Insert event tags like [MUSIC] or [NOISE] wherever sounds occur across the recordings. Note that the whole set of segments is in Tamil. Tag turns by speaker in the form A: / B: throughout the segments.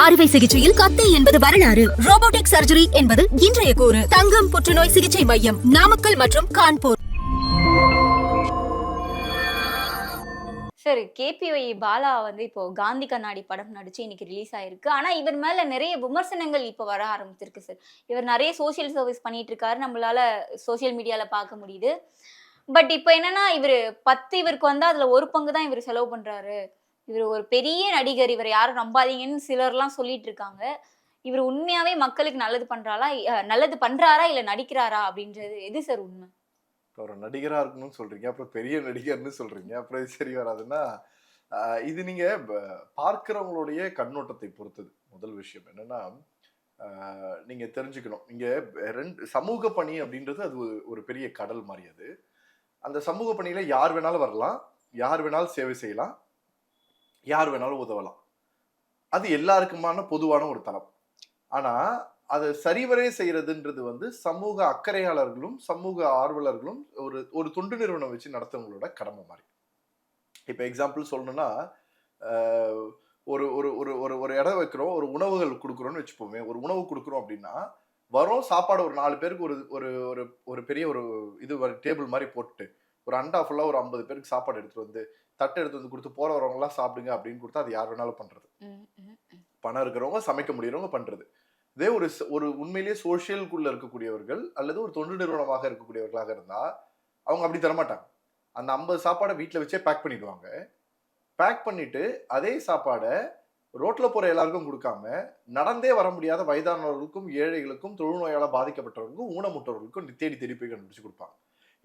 A: அறுவை சிகிச்சையில் கத்தை என்பது வரலாறு. ரோபோட்டிக் சர்ஜரி என்பது இன்றைய கூறு. தங்கம் புற்றுநோய் சிகிச்சை மையம் நாமக்கல் மற்றும் கான்பூர்.
B: சார் கேபிஒய் பாலா வந்து இப்போ காந்தி கண்ணாடி படம் நடிச்சு இன்னைக்கு ரிலீஸ் ஆயிருக்கு. ஆனா இவர் மேல நிறைய விமர்சனங்கள் இப்போ வர ஆரம்பிச்சிருக்கு சார் இவர் நிறைய சோஷியல் சர்வீஸ் பண்ணிட்டு இருக்காரு. நம்மளால சோஷியல் மீடியால பார்க்க முடியுது. பட் இப்போ என்னன்னா இவர் பத்து இவருக்கு வந்து அதுல ஒரு பங்கு தான் இவர் செலவு பண்றாரு. இவர் ஒரு பெரிய நடிகர் இவர் யாரும் நம்பாதீங்கன்னு சிலர்லாம் சொல்லிட்டு இருக்காங்க இவர் உண்மையாவே மக்களுக்கு நல்லது பண்றாரா நல்லது பண்றாரா இல்ல நடிக்கிறாரா அப்படின்றது எது சார் உண்மை?
C: இப்போ ஒரு நடிகரா இருக்கணும்னு சொல்றீங்க அப்புறம் பெரிய நடிகர்னு சொல்றீங்க அப்புறம் சரி வராதுன்னா இது நீங்க பார்க்கிறவங்களுடைய கண்ணோட்டத்தை பொறுத்தது. முதல் விஷயம் என்னன்னா நீங்க தெரிஞ்சுக்கணும். இங்க ரெண்டு சமூக பணி அப்படின்றது அது ஒரு- ஒரு பெரிய கடல் மாதிரி அது. அந்த சமூக பணியில யார் வேணாலும் வரலாம் யார் வேணாலும் சேவை செய்யலாம் யார் வேணாலும் உதவலாம். அது எல்லாருக்குமான பொதுவான ஒரு தளம். ஆனால் அதை சரிவரே செய்யறதுன்றது வந்து சமூக அக்கறையாளர்களும் சமூக ஆர்வலர்களும் ஒரு ஒரு தொண்டு நிறுவனம் வச்சு நடத்துறவங்களோட கடமை மாதிரி. இப்போ எக்ஸாம்பிள் சொல்லணும்னா ஒரு ஒரு ஒரு ஒரு ஒரு இடம் வைக்கிறோம் ஒரு உணவுகள் கொடுக்குறோன்னு வச்சுப்போமே ஒரு உணவு கொடுக்குறோம் அப்படின்னா வரும் சாப்பாடு ஒரு நாலு பேருக்கு ஒரு ஒரு ஒரு ஒரு பெரிய ஒரு இது டேபிள் மாதிரி போட்டு ஒரு அண்டா ஃபுல்லாக ஒரு ஐம்பது பேருக்கு சாப்பாடு எடுத்துகிட்டு வந்து தட்டு எடுத்து வந்து கொடுத்து போற வரவங்கலாம் சாப்பிடுங்க அப்படின்னு கொடுத்தா அது யார் வேணாலும் பண்றது. பணம் இருக்கிறவங்க சமைக்க முடியறவங்க பண்றது. இதே ஒரு ஒரு உண்மையிலேயே சோஷியலுக்குள்ள இருக்கக்கூடியவர்கள் அல்லது ஒரு தொண்டு நிறுவனமாக இருக்கக்கூடியவர்களாக இருந்தா அவங்க அப்படி தரமாட்டாங்க. அந்த ஐம்பது சாப்பாடை வீட்டில் வச்சே பேக் பண்ணிடுவாங்க. பேக் பண்ணிட்டு அதே சாப்பாடை ரோட்ல போற எல்லாருக்கும் கொடுக்காம நடந்தே வர முடியாத வயதானவர்களுக்கும் ஏழைகளுக்கும் தொழுநோயால பாதிக்கப்பட்டவர்களுக்கும் ஊனமுற்றவர்களுக்கும் தேடி தேடி போய் கண்டுபிடிச்சு கொடுப்பாங்க.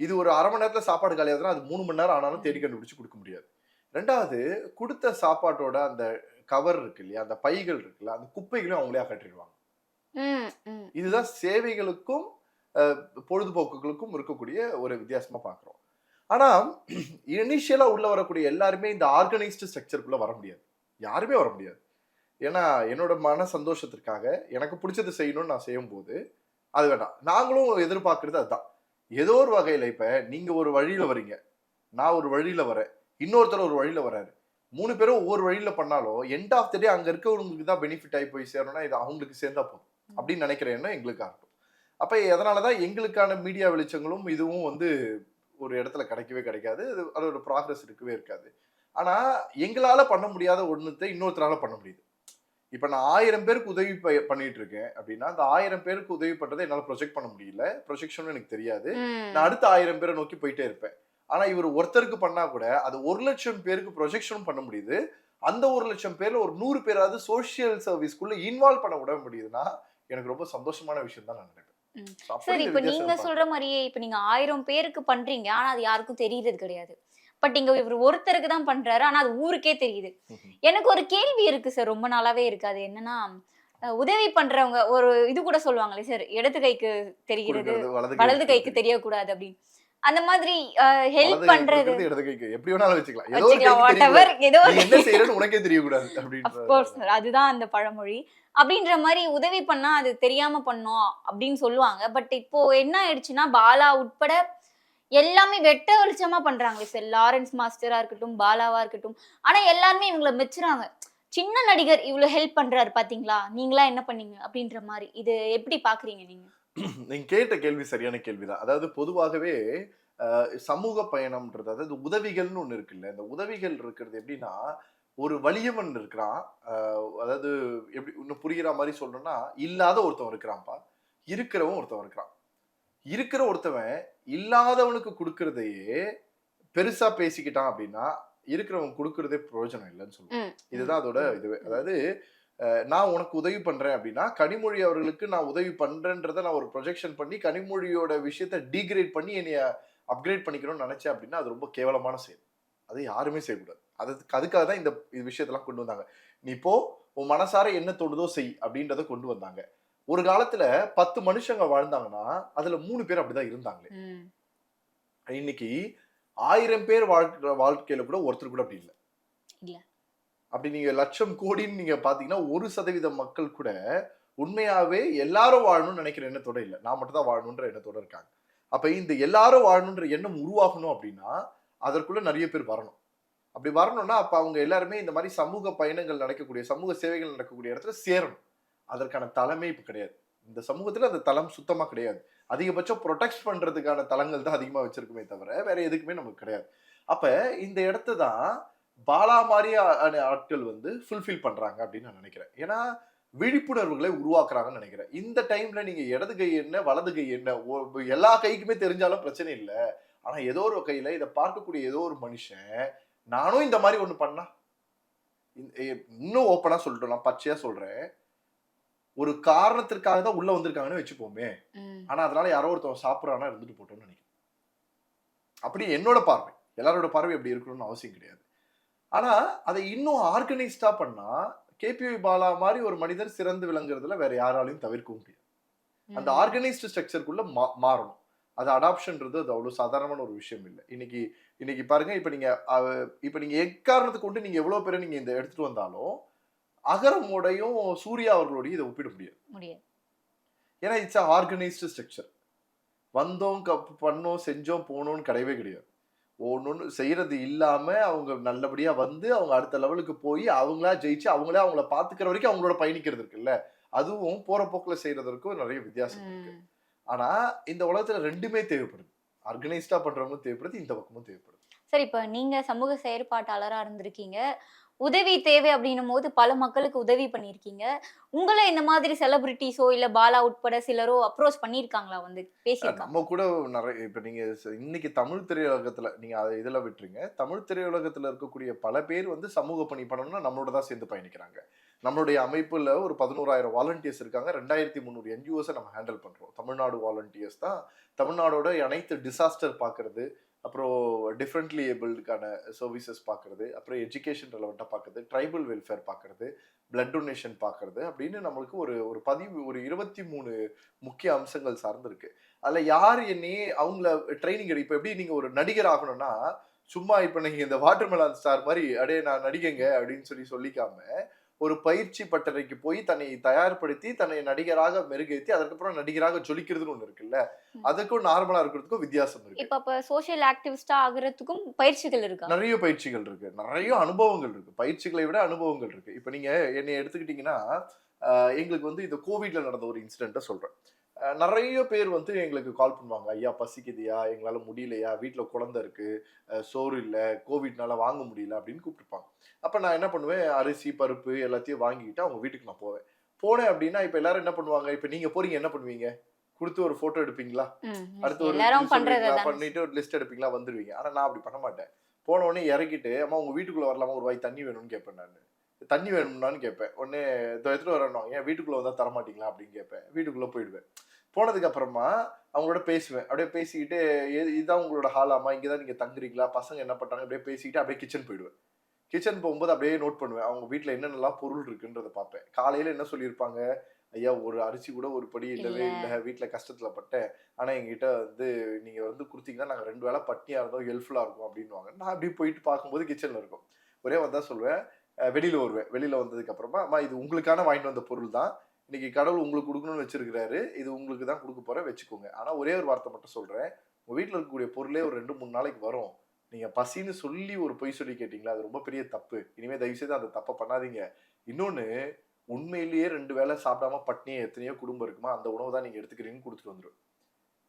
C: இது ஒரு அரை மணி நேரத்துல சாப்பாடு காலியாதுன்னா அது மூணு மணி நேரம் ஆனாலும் தேடி கண்டுபிடிச்சு கொடுக்க முடியாது. ரெண்டாவது கொடுத்த சாப்பாட்டோட அந்த கவர் இருக்கு இல்லையா அந்த பைகள் இருக்குல்ல அந்த குப்பைகளையும் அவங்களே அகற்றிடுவாங்க. இதுதான் சேவைகளுக்கும் பொழுதுபோக்குகளுக்கும் இருக்கக்கூடிய ஒரு வித்தியாசமா பார்க்குறோம் ஆனா இனிஷியலா உள்ள வரக்கூடிய எல்லாருமே இந்த ஆர்கனைஸ்டு ஸ்ட்ரக்சருக்குள்ள வர முடியாது. யாருமே வர முடியாது. ஏன்னா என்னோட மன சந்தோஷத்திற்காக எனக்கு பிடிச்சது செய்யணும்னு நான் செய்யும் போது அது வேண்டாம். நாங்களும் எதிர்பார்க்கறது அதுதான். ஏதோ ஒரு வகையில இப்ப நீங்க ஒரு வழியில வரீங்க நான் ஒரு வழியில வரேன் இன்னொருத்தர் ஒரு வழியில வராரு மூணு பேரும் ஒவ்வொரு வழியில பண்ணாலும் எண்ட் ஆஃப் த டே அங்க இருக்கவங்களுக்கு தான் பெனிஃபிட் ஆகி போய் சேரணும்னா இது அவங்களுக்கு சேர்ந்தா போதும். அப்படின்னு நினைக்கிற எண்ணம் எங்களுக்கு ஆகட்டும். அப்ப அதனாலதான் எங்களுக்கான மீடியா வெளிச்சங்களும் இதுவும் வந்து ஒரு இடத்துல கிடைக்கவே கிடைக்காது. அது அதோட ப்ராக்ரஸ் இருக்கவே இருக்காது. ஆனா எங்களால பண்ண முடியாத ஒண்ணுத்தை இன்னொருத்தரால பண்ண முடியுது. இப்ப நான் ஆயிரம் பேருக்கு உதவி பண்ணிட்டு இருக்கேன் அப்படின்னா அந்த ஆயிரம் பேருக்கு உதவி பண்றதை என்னால ப்ரொஜெக்ட் பண்ண முடியல. ப்ரொஜெக்ஷன் எனக்கு தெரியாது. நான் அடுத்த ஆயிரம் பேரை நோக்கி போயிட்டே இருப்பேன். ஆனா இவர் ஒருத்தருக்கு பண்ணா கூட அது ஒரு லட்சம் பேருக்கு ப்ரொஜெக்ஷன் பண்ண முடியுது. அந்த ஒரு லட்சம் பேர்ல ஒரு நூறு பேராவது சோஷியல் சர்வீஸ்க்குள்ள இன்வால்வ் பண்ண விட முடியுதுன்னா எனக்கு ரொம்ப சந்தோஷமான விஷயம் தான் நான் நினைப்பேன்.
B: சரி இப்ப நீங்க. சொல்ற மாதிரியே இப்ப நீங்க ஆயிரம் பேருக்கு பண்றீங்க. ஆனா அது யாருக்கும் தெரியறது கிடையாது. பட் இங்க இவர் ஒருத்தருக்கு தான் பண்றாரு. ஆனா அது ஊருக்கே தெரியுது. எனக்கு ஒரு கேள்வி இருக்கு சார் ரொம்ப நாளாவே இருக்கு. அது என்னன்னா உதவி பண்றவங்க ஒரு இது கூட சொல்லுவாங்களே சார் இடது கைக்கு தெரிகிறது
C: வலது
B: கைக்கு. தெரியக்கூடாது அப்படின்னு. அந்த மாதிரி ஹெல்ப் பண்றது
C: இடது கைக்கு. எப்படி வேணாலும் வச்சுக்கலாம்.
B: வச்சுக்கலாம். Whatever. ஏதோ
C: என்ன செய்யறன்னு உனக்கே தெரியக்கூடாது அப்படின்ற
B: அதுதான் அந்த பழமொழி. அப்படின்ற மாதிரி உதவி பண்ணா அது தெரியாம பண்ணோம் அப்படின்னு சொல்லுவாங்க. பட் இப்போ என்ன ஆயிடுச்சுன்னா பாலா உட்பட எல்லாமே வெட்ட வெளிச்சமா பண்றாங்க. சார் லாரன்ஸ் மாஸ்டரா இருக்கட்டும் பாலாவா இருக்கட்டும். ஆனா எல்லாருமே இவங்கள மெச்சுறாங்க. சின்ன நடிகர் இவ்வளவு ஹெல்ப் பண்றாரு பாத்தீங்களா? நீங்களா என்ன பண்ணீங்க? அப்படின்ற மாதிரி. இது எப்படி பாக்குறீங்க நீங்க? [CLEARS THROAT]
C: நீங்க கேட்ட கேள்வி சரியான கேள்விதான். அதாவது பொதுவாகவே சமூக பயணம்ன்றது அதாவது உதவிகள்னு ஒன்று இருக்குல்ல. இந்த உதவிகள் இருக்கிறது எப்படின்னா ஒரு வலியவன் இருக்கிறான். அதாவது எப்படி இன்னும் புரிகிற மாதிரி சொல்லணும்னா இல்லாத ஒருத்தன் இருக்கிறான்ப்பா. இருக்கிறவன் ஒருத்தன் இருக்கிறான். இருக்கிற ஒருத்தவன் இல்லாதவனுக்கு கொடுக்கறதையே பெருசா பேசிக்கிட்டான் அப்படின்னா இருக்கிறவன் கொடுக்கறதே பிரயோஜனம் இல்லைன்னு சொல்லுவான்
B: ம்,
C: இதுதான் அதோட இதுவே. அதாவது நான் உனக்கு உதவி பண்றேன் அப்படின்னா கனிமொழி அவர்களுக்கு நான் உதவி பண்றேன்றதை நான் ஒரு ப்ரொஜெக்ஷன் பண்ணி கனிமொழியோட விஷயத்த டீக்ரேட் பண்ணி என்னைய அப்கிரேட் பண்ணிக்கணும்னு நினைச்சேன் அப்படின்னா அது ரொம்ப கேவலமான செயல். அது யாருமே செய்யக்கூடாது. அதுக்கு அதுக்காக தான் இந்த விஷயத்தெல்லாம் கொண்டு வந்தாங்க. நீ இப்போ உன் மனசார என்ன தோணுதோ செய் அப்படின்றத கொண்டு வந்தாங்க. ஒரு காலத்துல பத்து மனுஷங்க வாழ்ந்தாங்கன்னா அதுல மூணு பேர் அப்படிதான் இருந்தாங்களே. இன்னைக்கு ஆயிரம் பேர் வாழ்க்கை வாழ்க்கையில கூட ஒருத்தர் கூட அப்படி இல்லை.
B: இல்ல.
C: அப்படி நீங்க லட்சம் கோடின்னு நீங்க பாத்தீங்கன்னா ஒரு சதவீத மக்கள் கூட உண்மையாவே எல்லாரும் வாழணும்னு நினைக்கிற எண்ணத்தோட இல்லை. நான் மட்டும் தான் வாழணுன்ற எண்ணத்தோட இருக்காங்க. அப்ப இந்த எல்லாரும் வாழணுன்ற எண்ணம் உருவாகணும் அப்படின்னா அதற்குள்ள நிறைய பேர் வரணும். அப்படி வரணும்னா அப்ப அவங்க எல்லாருமே இந்த மாதிரி சமூக பயணங்கள் நடக்கக்கூடிய சமூக சேவைகள் நடக்கக்கூடிய இடத்துல சேரணும். அதற்கான தலைமை இப்போ கிடையாது. இந்த சமூகத்தில் அந்த தளம் சுத்தமாக கிடையாது. அதிகபட்சம் ப்ரொடெக்ட் பண்ணுறதுக்கான தளங்கள் தான் அதிகமாக வச்சுருக்குமே தவிர வேற எதுக்குமே நமக்கு கிடையாது. அப்போ இந்த இடத்த தான் பாலா மாதிரி ஆட்கள் வந்து ஃபுல்ஃபில் பண்ணுறாங்க அப்படின்னு நான் நினைக்கிறேன். ஏன்னா விழிப்புணர்வுகளை உருவாக்குறாங்கன்னு நினைக்கிறேன். இந்த டைம்ல நீங்க இடது கை என்ன வலது கை என்ன எல்லா கைக்குமே தெரிஞ்சாலும் பிரச்சனை இல்லை. ஆனா ஏதோ ஒரு கையில இதை பார்க்கக்கூடிய ஏதோ ஒரு மனுஷன் நானும் இந்த மாதிரி ஒன்று பண்ணா? இன்னும் ஓப்பனா சொல்லிட்டோம் நான் பச்சையா சொல்றேன். ஒரு காரணத்திற்காக தான் உள்ள வந்திருக்காங்கன்னு வச்சுப்போமே. ஆனா அதனால யாரோ ஒருத்தவன் சாப்பிட்றானா இருந்துட்டு போட்டோம்னு நினைக்கிறேன். அப்படி என்னோட பார்வை. எல்லாரோட பார்வை அப்படி இருக்கணும்னு அவசியம் கிடையாது. ஆனா அதை இன்னும் ஆர்கனைஸ்டா பண்ணா கேபிவி பாலா மாதிரி ஒரு மனிதர் சிறந்து விளங்குறதுல வேற யாராலையும் தவிர்க்கவும் முடியாது. அந்த. ஆர்கனைஸ்டு ஸ்ட்ரக்சருக்குள்ள மா மாறணும். அது அடாப்ஷன்ன்றது அது அவ்வளவு சாதாரணமான ஒரு விஷயம் இல்லை. இன்னைக்கு இன்னைக்கு பாருங்க இப்ப நீங்க அஹ், இப்ப நீங்க எக்காரணத்தை கொண்டு நீங்க எவ்வளவு பேரை நீங்க இந்த எடுத்துட்டு வந்தாலும் அகரமோடையும் சூர்யா அவர்களோடையும் இதை ஒப்பிட முடியாது.
B: முடியாது.
C: ஏன்னா இட்ஸ் ஆர்கனைஸ்டு ஸ்ட்ரக்சர் வந்தோம் கப் பண்ணோம் செஞ்சோம் போனோம்னு கிடையவே கிடையாது. ஒன்னொன்று செய்யறது இல்லாம அவங்க நல்லபடியா வந்து அவங்க அடுத்த லெவலுக்கு போய் அவங்களா ஜெயிச்சு அவங்களே அவங்கள பாத்துக்கிற வரைக்கும் அவங்களோட பயணிக்கிறது இருக்குல்ல. அதுவும் போற போக்குல செய்யறதற்கும் நிறைய வித்தியாசம் இருக்கு.
B: ம்.
C: ஆனா இந்த உலகத்துல ரெண்டுமே தேவைப்படுது. ஆர்கனைஸ்டா பண்றவங்களும் தேவைப்படுது இந்த பக்கமும் தேவைப்படுது.
B: சரி இப்ப நீங்க சமூக செயற்பாட்டாளரா இருந்திருக்கீங்க. உதவி தேவை அப்படின்னும் போது பல மக்களுக்கு உதவி பண்ணியிருக்கீங்க. உங்களை இந்த மாதிரி செலிபிரிட்டிஸோ இல்ல பாலா உட்பட சிலரோ அப்ரோச் பண்ணியிருக்காங்களா வந்து? பேசியிருக்காங்க
C: நம்ம கூட நிறைய இப்ப நீங்க ச- இன்னைக்கு தமிழ் திரையுலகத்துல நீங்க அதை இதுல விட்டுருங்க. தமிழ் திரையுலகத்துல இருக்கக்கூடிய பல பேர் வந்து சமூக பணி பண்ணணும்னா நம்மளோட தான் சேர்ந்து பயணிக்கிறாங்க. நம்மளுடைய அமைப்புல ஒரு பதினோராயிரம் வாலண்டியர்ஸ் இருக்காங்க. ரெண்டாயிரத்தி முந்நூறு என்ஜிஓஸை நம்ம ஹேண்டில் பண்றோம். தமிழ்நாடு வாலண்டியர்ஸ் தான். தமிழ்நாடோட அனைத்து டிசாஸ்டர் பார்க்கறது அப்புறம் டிஃப்ரெண்ட்லி ஏபிள்டுக்கான சர்வீசஸ் பார்க்கறது அப்புறம் எஜுகேஷன் ரெலவெண்ட்டாக பார்க்குறது ட்ரைபல் வெல்ஃபேர் பார்க்கறது பிளட் டொனேஷன் பார்க்கறது அப்படின்னு நம்மளுக்கு ஒரு ஒரு பதிவு ஒரு இருபத்தி மூணு முக்கிய அம்சங்கள் சார்ந்திருக்கு. அதில் யார் என்னையே அவங்கள ட்ரைனிங் எடு இப்போ எப்படி நீங்கள் ஒரு நடிகர் ஆகணும்னா சும்மா இப்போ நீங்கள் இந்த வாட்டர் மெலான் ஸ்டார் மாதிரி அடே நான் நடிகங்க அப்படின்னு சொல்லி சொல்லிக்காம ஒரு பயிற்சி பட்டறைக்கு போய் தன்னை தயார்படுத்தி தன்னை நடிகராக மெருகேத்தி அதுக்கப்புறம் நடிகராக ஜொலிக்கிறதுன்னு ஒண்ணு இருக்குல்ல. அதுக்கும் நார்மலா இருக்கிறதுக்கும் வித்தியாசம் இருக்கு.
B: இப்ப அப்ப சோஷியல் ஆக்டிவிஸ்டா ஆகுறதுக்கும் பயிற்சிகள் இருக்கா?
C: நிறைய பயிற்சிகள் இருக்கு. நிறைய அனுபவங்கள் இருக்கு. பயிற்சிகளை விட அனுபவங்கள் இருக்கு. இப்ப நீங்க என்னை எடுத்துக்கிட்டீங்கன்னா எங்களுக்கு வந்து இந்த கோவிட்ல நடந்த ஒரு இன்சிடென்ட்டை சொல்றேன். நிறைய பேர் வந்து எங்களுக்கு கால் பண்ணுவாங்க. ஐயா பசிக்குதுயா? எங்களால முடியலையா? வீட்ல குழந்தை இருக்கு. ஆஹ் சோறு இல்ல. கோவிட்னால வாங்க முடியல. அப்படின்னு கூப்பிட்டுருப்பாங்க அப்ப நான் என்ன பண்ணுவேன்? அரிசி பருப்பு எல்லாத்தையும் வாங்கிக்கிட்டு அவங்க வீட்டுக்கு நான் போவேன். போனேன் அப்படின்னா இப்ப எல்லாரும் என்ன பண்ணுவாங்க? இப்ப நீங்க போறீங்க என்ன பண்ணுவீங்க? கொடுத்து ஒரு போட்டோ எடுப்பீங்களா? அடுத்து ஒரு. பண்ணிட்டு ஒரு லிஸ்ட் எடுப்பீங்களா? வந்துருவீங்க. ஆனா நான் அப்படி பண்ண மாட்டேன். போன உடனே இறக்கிட்டு அம்மா உங்க வீட்டுக்குள்ள வரலாமா? ஒரு வாய் தண்ணி வேணும்னு கேட்பேன் நான். தண்ணி வேணும்னான்னு கேட்பேன். உடனே இதோ எடுத்துட்டு வரணும் ஏன் வீட்டுக்குள்ள வந்தா தர மாட்டீங்களா அப்படின்னு கேட்பேன். வீட்டுக்குள்ள போயிடுவேன். போனதுக்கு அப்புறமா அவங்களோட பேசுவேன். அப்படியே பேசிக்கிட்டு "எது- இதுதான் உங்களோட ஹாலாமா இங்கதான் நீங்க தங்குறீங்களா? பசங்க என்ன பண்றாங்க? அப்படியே பேசிக்கிட்டு அப்படியே கிச்சன் போயிடுவேன். கிச்சன் போகும்போது அப்படியே நோட் பண்ணுவேன். அவங்க வீட்ல என்னென்னலாம் பொருள் இருக்குன்றத பார்ப்பேன். காலையில என்ன சொல்லியிருப்பாங்க? ஐயா ஒரு அரிசி கூட ஒரு படி இல்லவே
B: இல்ல.
C: வீட்ல கஷ்டத்துல பட்டேன். ஆனா எங்ககிட்ட வந்து நீங்க வந்து கொடுத்தீங்கன்னா நாங்க ரெண்டு வேளை பட்னியா இருந்தோம் ஹெல்ப்ஃபுல்லா இருக்கும் அப்படின்னுவாங்க. நான் அப்படி போயிட்டு பார்க்கும்போது கிச்சன்ல இருக்கும். ஒரே வந்தா சொல்லுவேன் வெளியில வருவேன். வெளியில வந்ததுக்கு அப்புறமா அம்மா இது உங்களுக்கான வாங்கிட்டு வந்த பொருள் தான். இன்னைக்கு கடவுள் உங்களுக்கு கொடுக்கணும்னு வச்சிருக்கிறாரு. இது உங்களுக்கு தான் கொடுக்க போறேன். வச்சுக்கோங்க. ஆனா ஒரே ஒரு வார்த்தை மட்டும் சொல்றேன். உங்க வீட்டில் இருக்கக்கூடிய பொருளே ஒரு ரெண்டு மூணு நாளைக்கு வரும். நீங்க பசின்னு சொல்லி ஒரு பொய் சொல்லி கேட்டீங்களா? அது ரொம்ப பெரிய தப்பு. இனிமே தயவு செய்து அந்த தப்பை பண்ணாதீங்க. இன்னொன்னு உண்மையிலேயே ரெண்டு வேளை சாப்பிடாம பட்னியே எத்தனையோ குடும்பம் இருக்குமா? அந்த உணவு தான் நீங்க எடுத்துக்கிறீங்கன்னு கொடுத்துட்டு வந்துடும்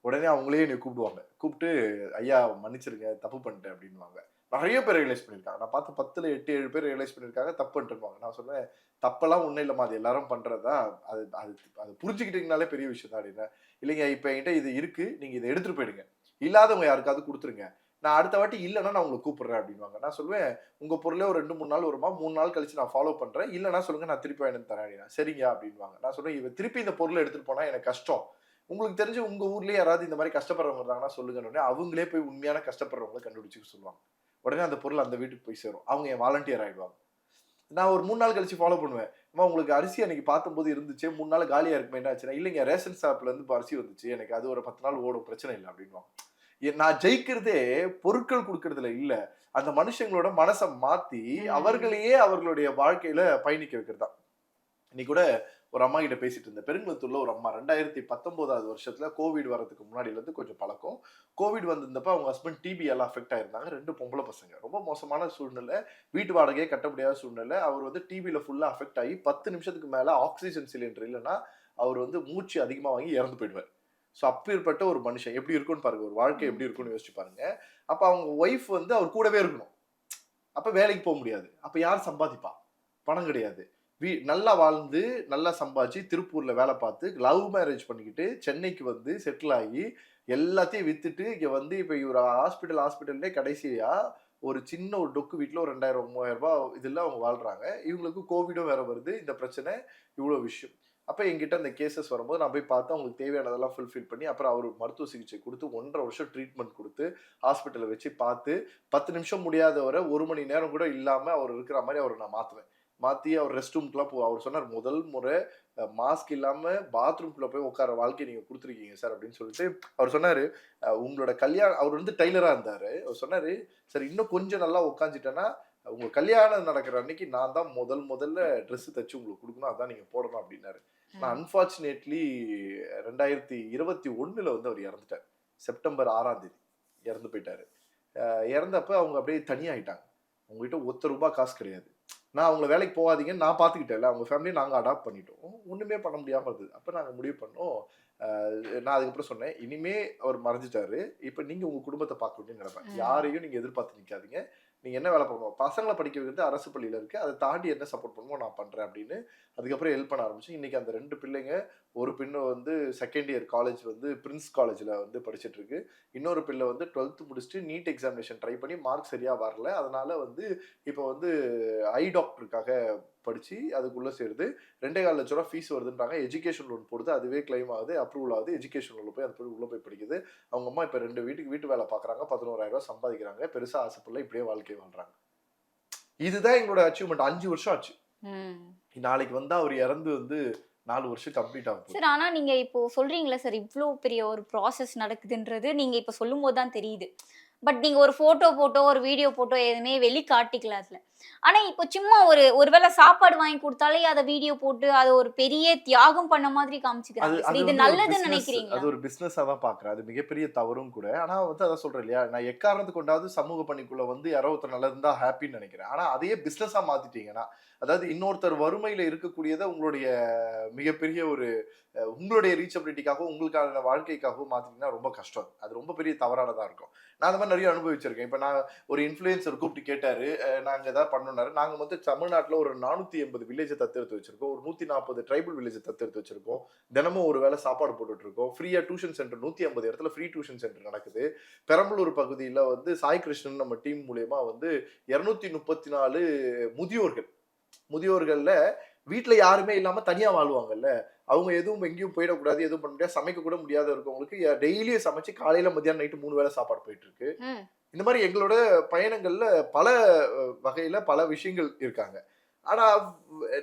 C: உடனே அவங்களே என்னை கூப்பிடுவாங்க. கூப்பிட்டு ஐயா மன்னிச்சிருங்க. தப்பு பண்ணிட்டேன். அப்படின்னுவாங்க. நிறைய பேர் ரியலைஸ் பண்ணியிருக்காங்க நான் பார்த்து பத்தில் எட்டு ஏழு பேர் ரியலைஸ் பண்ணியிருக்காங்க தப்புன்ட்டு இருப்பாங்க நான் சொன்னேன் தப்பெல்லாம் ஒன்றும் இல்லைம்மா. அது எல்லாரும் பண்ணுறதா அது அது அது புரிஞ்சுக்கிட்டீங்கனாலே பெரிய விஷயம் தான் அப்படின்னா. இல்லைங்க இப்போ என்கிட்ட இது இருக்குது நீங்கள் இதை எடுத்துகிட்டு போயிடுங்க. இல்லாதவங்க யாருக்காவது கொடுத்துருங்க. நான் அடுத்த வாட்டி இல்லைன்னா நான் உங்களை கூப்பிடுறேன் அப்படின்வாங்க நான் சொல்லுவேன் உங்கள் பொருளே ஒரு ரெண்டு மூணு நாள் வருமா? மூணு நாள் கழிச்சு நான் ஃபாலோ பண்ணுறேன் இல்லைனா சொல்லுங்கள் நான் திருப்பி வாங்கிட்டு தரேன் அப்படின்னா. சரிங்க அப்படின்வாங்க நான் சொல்லுவேன் இவன் திருப்பி இந்த பொருளை எடுத்துகிட்டு போனால் எனக்கு கஷ்டம். உங்களுக்கு தெரிஞ்சு உங்கள் ஊர்லேயே யாராவது இந்த மாதிரி கஷ்டப்படுறவங்க இருந்தாங்கன்னா சொல்லுங்கன்னு அவங்களே போய் உண்மையான கஷ்டப்படுறவங்களை கண்டுபிடிச்சு சொல்லுவாங்க. உடனே அந்த பொருள் அந்த வீட்டுக்கு போய் சேரும். அவங்க என் வாலண்டியர் ஆயிடுவாங்க. நான் ஒரு மூணு நாள் கழிச்சு ஃபாலோ பண்ணுவேன். அம்மா உங்களுக்கு அரிசி அன்னைக்கு பார்க்கும்போது இருந்துச்சு. மூணு நாள் காலியா இருக்குமே என்ன ஆச்சுன்னா இல்லைங்க ரேஷன் ஷாப்ல இருந்து இப்ப அரிசி வந்துச்சு. எனக்கு அது ஒரு பத்து நாள் ஓடும் பிரச்சனை இல்லை அப்படின்வாங்க நான் ஜெயிக்கிறதே பொருட்கள் கொடுக்கறதுல இல்ல. அந்த மனுஷங்களோட மனசை மாத்தி. அவர்களையே அவர்களுடைய வாழ்க்கையில பயணிக்க வைக்கிறது தான் இன்னைக்கு கூட ஒரு அம்மா கிட்ட பேசிட்டு இருந்தேன். பெருங்குளத்தூர்ல ஒரு அம்மா ரெண்டாயிரத்தி பத்தொன்பதாவது வருஷத்துல கோவிட் வரதுக்கு முன்னாடில இருந்து கொஞ்சம் பழக்கம். கோவிட் வந்திருந்தப்ப அவங்க ஹஸ்பண்ட் டிபி எல்லாம் அஃபெக்ட் ஆயிருந்தாங்க. ரெண்டு பொம்பளை பசங்க. ரொம்ப மோசமான சூழ்நிலை. வீட்டு வாடகையே கட்ட முடியாத சூழ்நிலை. அவர் வந்து டிபியில ஃபுல்லா அஃபெக்ட் ஆகி பத்து நிமிஷத்துக்கு மேல ஆக்சிஜன் சிலிண்டர் இல்லைன்னா அவர் வந்து மூச்சு அதிகமா வாங்கி இறந்து போயிடுவார். ஸோ அப்பேற்பட்ட ஒரு மனுஷன் எப்படி இருக்கும்னு பாருங்க. ஒரு வாழ்க்கை எப்படி இருக்கும்னு யோசிச்சு பாருங்க. அப்ப அவங்க ஒய்ஃப் வந்து அவர் கூடவே இருக்கணும். அப்ப வேலைக்கு போக முடியாது. அப்ப யார் சம்பாதிப்பா? பணம் கிடையாது. வீ நல்லா வாழ்ந்து நல்லா சம்பாதிச்சு திருப்பூரில் வேலை பார்த்து லவ் மேரேஜ் பண்ணிக்கிட்டு சென்னைக்கு வந்து செட்டில் ஆகி எல்லாத்தையும் விற்றுட்டு இங்கே வந்து இப்போ இவர் ஹாஸ்பிட்டல் ஹாஸ்பிட்டல்லே கடைசியாக ஒரு சின்ன ஒரு டொக்கு வீட்டில் ஒரு ரெண்டாயிரம் மூவாயிரம் ரூபாய் இதில் அவங்க வாழ்கிறாங்க இவங்களுக்கு கோவிடும் வேற வருது. இந்த பிரச்சனை இவ்வளோ விஷயம். அப்போ எங்கிட்ட அந்த கேசஸ் வரும்போது நான் போய் பார்த்து அவங்களுக்கு தேவையானதெல்லாம் ஃபுல்ஃபில் பண்ணி அப்புறம் அவர் மருத்துவ சிகிச்சை கொடுத்து ஒன்றரை வருஷம் ட்ரீட்மெண்ட் கொடுத்து ஹாஸ்பிட்டலில் வச்சு பார்த்து பத்து நிமிஷம் முடியாதவரை ஒரு மணி நேரம் கூட இல்லாமல் அவர் இருக்கிற மாதிரி அவரை நான் மாற்றுவேன் மாற்றி அவர் ரெஸ்ட் ரூம்க்குலாம் போ அவர் சொன்னார் முதல் முறை மாஸ்க் இல்லாமல் பாத்ரூம்குள்ளே போய் உட்கார வாழ்க்கை நீங்கள் கொடுத்துருக்கீங்க சார் அப்படின்னு சொல்லிட்டு அவர் சொன்னார். உங்களோட கல்யாணம் அவர் வந்து டைலராக இருந்தார். அவர் சொன்னார் சார் இன்னும் கொஞ்சம் நல்லா உட்காந்துட்டேன்னா உங்க கல்யாணம் நடக்கிற அன்னைக்கு நான் தான் முதல் முதல்ல ட்ரெஸ் தச்சு உங்களுக்கு கொடுக்கணும் அதான் நீங்க போடணும் அப்படின்னாரு. நான் அன்பார்ச்சுனேட்லி ரெண்டாயிரத்தி இருபத்தி ஒண்ணுல வந்து அவர் இறந்துட்டார். செப்டம்பர் ஆறாம் தேதி இறந்து போயிட்டாரு. இறந்தப்ப அவங்க அப்படியே தனியாயிட்டாங்க. உங்ககிட்ட ஒத்த ரூபாய் காசு கிடையாது. நான் அவங்கள வேலைக்கு போகாதீங்கன்னு நான் பார்த்துக்கிட்டேன்ல. அவங்க ஃபேமிலியை நாங்கள் அடாப்ட் பண்ணிட்டோம். ஒன்றுமே பண்ண முடியாமல் இருந்தது. அப்போ நாங்கள் முடிவு பண்ணோம். நான் அதுக்கப்புறம் சொன்னேன் இனிமே அவர் மறைஞ்சிட்டாரு. இப்போ நீங்கள் உங்கள் குடும்பத்தை பார்க்க வேண்டிய நினைப்பேன். யாரையும் நீங்கள் எதிர்பார்த்து நிற்காதீங்க நீங்கள் என்ன வேலை பண்ணணும் பசங்களை படிக்க வைக்கிறது அரசு பள்ளியில் இருக்குது அதை தாண்டி என்ன சப்போர்ட் பண்ணுமோ நான் பண்ணுறேன் அப்படின்னு அதுக்கப்புறம் ஹெல்ப் பண்ண ஆரம்பிச்சு இன்னைக்கு அந்த ரெண்டு பிள்ளைங்க ஒரு பிள்ளை வந்து செகண்ட் இயர் காலேஜ் வந்து பிரின்ஸ் காலேஜில் வந்து படிச்சுட்டு இருக்கு. இன்னொரு பிள்ளை வந்து டுவெல்த்து முடிச்சுட்டு நீட் எக்ஸாமினேஷன் ட்ரை பண்ணி மார்க் சரியாக வரல. அதனால் வந்து இப்போ வந்து ஐ டாக்டருக்காக படித்து அதுக்குள்ளே சேருது. ரெண்டே கால் லட்ச ரூபா ஃபீஸ் வருதுன்றாங்க. எஜுகேஷன் லோன் போடுது. அதுவே கிளைம் ஆகுது அப்ரூவல் ஆகுது. எஜுகேஷன் லோனில் போய் அது போய் உள்ளே போய் படிக்குது. அவங்க அம்மா இப்போ ரெண்டு வீட்டுக்கு வீட்டு வேலை பார்க்குறாங்க பதினோராயிரம் சம்பாதிக்கிறாங்க. பெருசாக ஆசைப்படல. இப்படியே வாழ்க்கை வாழ்றாங்க. இதுதான் எங்களோட அச்சீவ்மெண்ட் அஞ்சு வருஷம் ஆச்சு. நாளைக்கு வந்து அவர் இறந்து வந்து நாலு வருஷம் கம்ப்ளீட் ஆகும்
B: சார் ஆனால் நீங்கள் இப்போ சொல்கிறீங்களே சார் இவ்வளோ பெரிய ஒரு ப்ராசஸ் நடக்குதுன்றது நீங்கள் இப்போ சொல்லும் போது தான் தெரியுது. பட் நீங்க ஒரு போட்டோ போட்டோ ஒரு வீடியோ போட்டோ எதுவுமே வெளி காட்டிக்கல அதுல ஆனா இப்போ சும்மா ஒரு ஒருவேளை சாப்பாடு வாங்கி கொடுத்தாலே அதை வீடியோ போட்டு அதை ஒரு பெரிய தியாகம் பண்ண மாதிரி காமிச்சுக்கிறாங்க. இது நல்லதுன்னு நினைக்கிறீங்களா?
C: அது ஒரு பிசினஸா தான் பாக்குறேன். அது மிகப்பெரிய தவறும் கூட. ஆனா வந்து அதான் சொல்றேன் இல்லையா? நான் எக்காரணத்து கொண்டாவது சமூக பணிக்குள்ள வந்து யாரோ ஒருத்தர் நல்லா இருந்தா ஹாப்பின்னு நினைக்கிறேன். ஆனா அதையே பிசினஸா மாத்திட்டீங்கன்னா அதாவது இன்னொருத்தர் வறுமையில இருக்கக்கூடியதை உங்களுடைய மிகப்பெரிய ஒரு உங்களுடைய ரீச்சபிலிட்டிக்காகவும் உங்களுக்கான வாழ்க்கைக்காகவும் மாத்திட்டீங்கன்னா ரொம்ப கஷ்டம். அது ரொம்ப பெரிய தவறானதா இருக்கும். நான் அந்த மாதிரி நிறைய அனுபவிச்சிருக்கேன். இப்போ நான் ஒரு இன்ஃப்ளூயன்சர் கூப்பிட்டு கேட்டாரு நாங்கள் எதாவது பண்ணணும்னாரு. நாங்கள் வந்து தமிழ்நாட்டில் ஒரு நானூற்றி எண்பது வில்லேஜை தத்தெடுத்து வச்சிருக்கோம். ஒரு நூற்றி நாற்பது ட்ரைபல் வில்லேஜை தத்தெடுத்து வச்சிருக்கோம். தினமும் ஒரு வேளை சாப்பாடு போட்டுட்டு இருக்கோம். டியூஷன் சென்டர் நூற்றி ஐம்பது இடத்துல ஃப்ரீ டியூஷன் சென்டர் நடக்குது. பெரம்பலூர் பகுதியில் வந்து சாய் கிருஷ்ணன் நம்ம டீம் மூலயமா வந்து இரநூத்தி முப்பத்தி நாலு முதியோர்கள். முதியோர்களில் வீட்டில் யாருமே இல்லாமல் தனியாக வாழ்வாங்கல்ல. அவங்க எதுவும் எங்கேயும் போயிடக்கூடாது எதுவும் பண்ண முடியாது. சமைக்க கூட முடியாத இருக்கவங்களுக்கு டெய்லியும் சமைச்சு காலையில மதியானம் நைட்டு மூணு வேளை சாப்பாடு போயிட்டு இருக்கு. இந்த மாதிரி எங்களோட பயணங்கள்ல பல வகையில பல விஷயங்கள் இருக்காங்க. ஆனா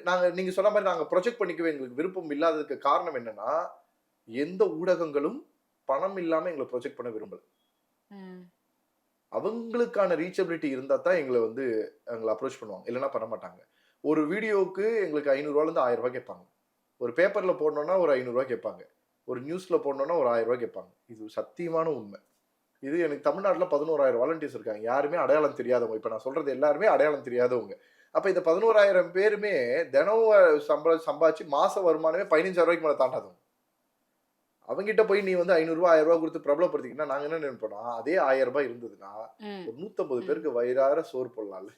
C: நாங்க நீங்க சொன்ன மாதிரி நாங்க ப்ரொஜெக்ட் பண்ணிக்கவே எங்களுக்கு விருப்பம் இல்லாததுக்கு காரணம் என்னன்னா எந்த ஊடகங்களும் பணம் இல்லாம எங்களை ப்ரொஜெக்ட் பண்ண விரும்பல. அவங்களுக்கான ரீச்சபிலிட்டி இருந்தா தான் எங்களை வந்து எங்களை அப்ரோச் பண்ணுவாங்க. இல்லைன்னா பண்ண மாட்டாங்க. ஒரு வீடியோவுக்கு எங்களுக்கு ஐநூறுரூவால இருந்து ஆயிரம் ரூபாய் கேட்பாங்க. ஒரு பேப்பர்ல போடணும்னா ஒரு ஐநூறுரூவா கேட்பாங்க. ஒரு நியூஸ்ல போடணும்னா ஒரு ஆயிரம் ரூபாய் கேட்பாங்க. இது சத்தியமான உண்மை. இது எனக்கு தமிழ்நாட்டில் பதினோராயிரம் வாலண்டியர்ஸ் இருக்காங்க. யாருமே அடையாளம் தெரியாதவங்க. இப்போ நான் சொல்றது எல்லாருமே அடையாளம் தெரியாதவங்க. அப்போ இந்த பதினோராயிரம் பேருமே தினம் சம்பள சம்பாதிச்சு மாச வருமானமே பதினஞ்சாயிரம் ரூபாய்க்கு மேலே தாண்டாதவங்க. அவங்ககிட்ட போய் நீ வந்து ஐநூறுரூவா ஆயிரம் ரூபாய் கொடுத்து பிரபலப்படுத்திக்கினா நாங்கள் என்ன நினைப்போம்னா அதே ஆயிரம் ரூபாய் இருந்ததுன்னா. ஒரு நூத்தம்பது பேருக்கு வயிறார சோறு போடலாம்ல.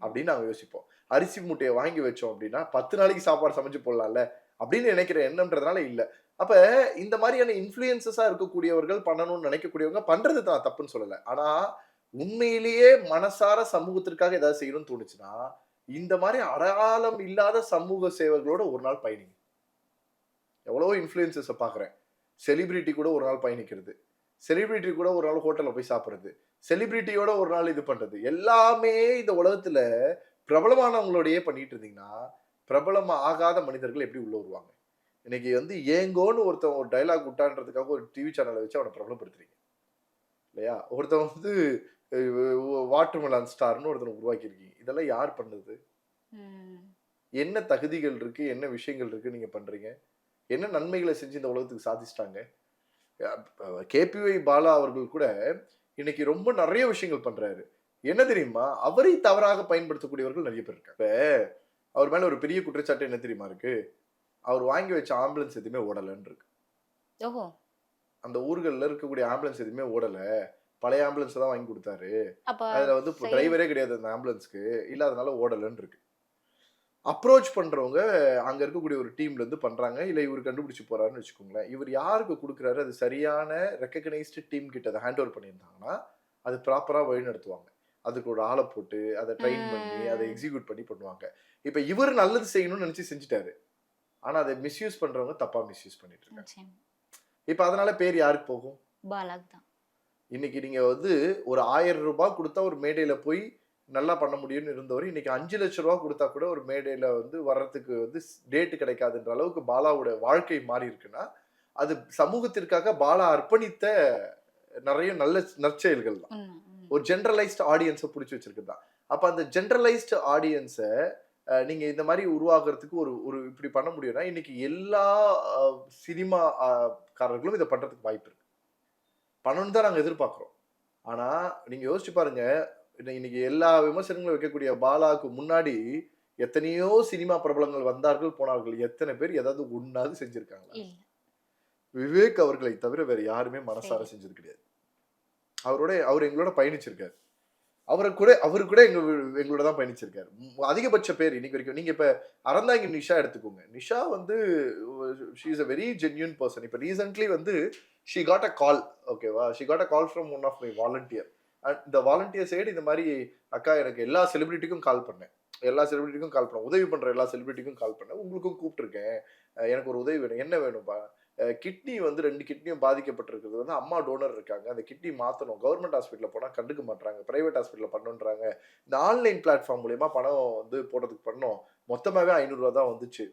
C: அப்படின்னு நாங்க யோசிப்போம். அரிசி மூட்டையை வாங்கி வச்சோம் அப்படின்னா பத்து நாளைக்கு சாப்பாடு சமைச்சு போடலாம்ல அப்படின்னு நினைக்கிற எண்ணம்ன்றதுனால இல்லை. அப்ப இந்த மாதிரியான இன்ஃபுளுசஸா இருக்கக்கூடியவர்கள் பண்ணணும்னு நினைக்கக்கூடியவங்க பண்றது தான் தப்புன்னு சொல்லலை. ஆனா உண்மையிலேயே மனசார சமூகத்திற்காக ஏதாவது செய்யணும்னு தோணுச்சுன்னா இந்த மாதிரி அடையாளம் இல்லாத சமூக சேவர்களோட ஒரு நாள் பயணிங்க. எவ்வளவோ இன்ஃபுளுசஸை பாக்குறேன். செலிபிரிட்டி கூட ஒரு நாள் பயணிக்கிறது. செலிபிரிட்டி கூட ஒரு நாள் ஹோட்டலில் போய் சாப்பிடுறது. செலிபிரிட்டியோட ஒரு நாள் இது பண்றது. எல்லாமே இந்த உலகத்துல பிரபலமானவங்களோடயே பண்ணிட்டு இருந்தீங்கன்னா பிரபலம் ஆகாத மனிதர்கள் எப்படி உள்ள வருவாங்க? இன்னைக்கு வந்து ஏங்கோன்னு ஒருத்தன் ஒரு டைலாக் விட்டான்றதுக்காக ஒரு டிவி சேனலை வச்சு அவனை பிரபலப்படுத்துறீங்க. இல்லையா? ஒருத்தன் வந்து வாட்டர் மெலான் ஸ்டார்னு ஒருத்தனை உருவாக்கியிருக்கீங்க. இதெல்லாம் யார் பண்ணது. என்ன தகுதிகள் இருக்கு? என்ன விஷயங்கள் இருக்கு நீங்க பண்றீங்க? என்ன நன்மைகளை செஞ்சு இந்த உலகத்துக்கு சாதிச்சிட்டாங்க? கேபிஒய் பாலா அவர்கள் கூட இன்னைக்கு ரொம்ப நிறைய விஷயங்கள் பண்றாரு. என்ன தெரியுமா? அவரை தவறாக பயன்படுத்தக்கூடியவர்கள் நிறைய பேர் இருக்காங்க. இப்ப அவர் மேல ஒரு பெரிய குற்றச்சாட்டு என்ன தெரியுமா இருக்கு? அவர் வாங்கி வச்ச ஆம்புலன்ஸ் எதுவுமே ஓடலன்னு இருக்கு.
B: ஓஹோ.
C: அந்த ஊர்கள்ல இருக்கக்கூடிய ஆம்புலன்ஸ் எதுவுமே ஓடல. பழைய ஆம்புலன்ஸ் தான் வாங்கி கொடுத்தாரு. அதுல வந்து
B: சரி.
C: டிரைவரே கிடையாது அந்த ஆம்புலன்ஸ்க்கு. இல்லாதனால ஓடலன்னு இருக்கு. அப்ரோச் பண்றவங்க அங்க இருக்கக்கூடிய ஒரு டீம்ல இருந்து பண்றாங்க. இல்ல இவர் கண்டுபிடிச்சு போறாருன்னு வச்சுக்கோங்களேன். இவர் யாருக்கு கொடுக்குறாரு? அது சரியான ரெக்கக்னைஸ்டு டீம் கிட்ட அதை ஹேண்ட் ஓவர் பண்ணியிருந்தாங்கன்னா அது ப்ராப்பரா வழி நடத்துவாங்க அதுக்கு ஒரு ஆளை போட்டு அதை ட்ரெயின் பண்ணி அதை. எக்ஸிக்யூட் பண்ணி பண்ணுவாங்க இப்ப இவர் நல்லது செய்யணும்னு நினைச்சு செஞ்சுட்டாரு ஆனா அதை மிஸ்யூஸ் பண்றவங்க தப்பா மிஸ்யூஸ் பண்ணிட்டு இருக்காங்க. இப்ப அதனால பேர் யாருக்கு போகும்
B: பாலாக் தான்
C: இன்னைக்கு நீங்க வந்து ஒரு ஆயிரம் ரூபாய் கொடுத்தா ஒரு மேடையில போய் நல்லா பண்ண முடியும்னு இருந்தவர் இன்னைக்கு அஞ்சு லட்ச ரூபாய் கொடுத்தா கூட ஒரு மேடையில வந்து வர்றதுக்கு வந்து டேட்டு கிடைக்காதுன்ற அளவுக்கு பாலாவோட வாழ்க்கை மாறி இருக்குன்னா அது சமூகத்திற்காக பாலா அர்ப்பணித்த நிறைய நல்ல நற்செயல்கள் தான். ஒரு ஜென்ரலைஸ்ட் ஆடியன்ஸை பிடிச்சி வச்சிருக்கு தான் அப்ப அந்த ஜென்ரலைஸ்டு ஆடியன்ஸை நீங்க இந்த மாதிரி உருவாக்குறதுக்கு ஒரு ஒரு இப்படி பண்ண முடியும்னா இன்னைக்கு எல்லா சினிமா காரர்களும் இதை பண்றதுக்கு வாய்ப்பு இருக்கு. பண்ணணும்னு தான் நாங்க எதிர்பார்க்கிறோம். ஆனா நீங்க யோசிச்சு பாருங்க இன்னை- இன்னைக்கு எல்லா விமர்சனங்களும் வைக்கக்கூடிய பாலாவுக்கு முன்னாடி எத்தனையோ சினிமா பிரபலங்கள் வந்தார்கள் போனார்கள். எத்தனை பேர் ஏதாவது ஒன்னாவது செஞ்சிருக்காங்க
B: இல்ல.
C: விவேக் அவர்களை தவிர வேற யாருமே மனசார
B: சரி.
C: செஞ்சது கிடையாது. அவரோட அவர் எங்களோட பயணிச்சிருக்காரு. அவரை கூட அவரு கூட எங்க எங்களோட தான் பயணிச்சிருக்காரு. அதிகபட்ச பேர் இன்னைக்கு வரைக்கும். நீங்க இப்ப அறந்தாங்க நிஷா எடுத்துக்கோங்க. நிஷா வந்து she is a very genuine person இப்ப ரீசென்ட்லி வந்து ஷி காட் அ கால் ஓகேவா she got a call from one of my volunteer and இந்த வாலண்டியர் சைடு இந்த மாதிரி அக்கா எனக்கு எல்லா செலிபிரிட்டிக்கும் கால் பண்ணேன். எல்லா செலிபிரிட்டிக்கும் கால் பண்ணேன் உதவி பண்ற எல்லா செலிபிரிட்டிக்கும் கால் பண்ணேன் உங்களுக்கும் கூப்பிட்டுருக்கேன். எனக்கு ஒரு உதவி வேணும். என்ன வேணும்பா? கிட்னி வந்து ரெண்டு கிட்னியும் பாதிக்கப்பட்டிருக்கிறது வந்து அம்மா டோனர் இருக்காங்க. அந்த கிட்னி மாற்றணும் கவர்மெண்ட் ஹாஸ்பிட்டலில் போனால் கண்டுக்க மாட்டாங்க ப்ரைவேட் ஹாஸ்பிட்டலில் பண்ணுன்றாங்க. இந்த ஆன்லைன் பிளாட்ஃபார்ம் மூலயமா பணம் வந்து போடுறதுக்கு பண்ணோம். மொத்தமாகவே ஐநூறுரூவா தான் வந்துச்சு.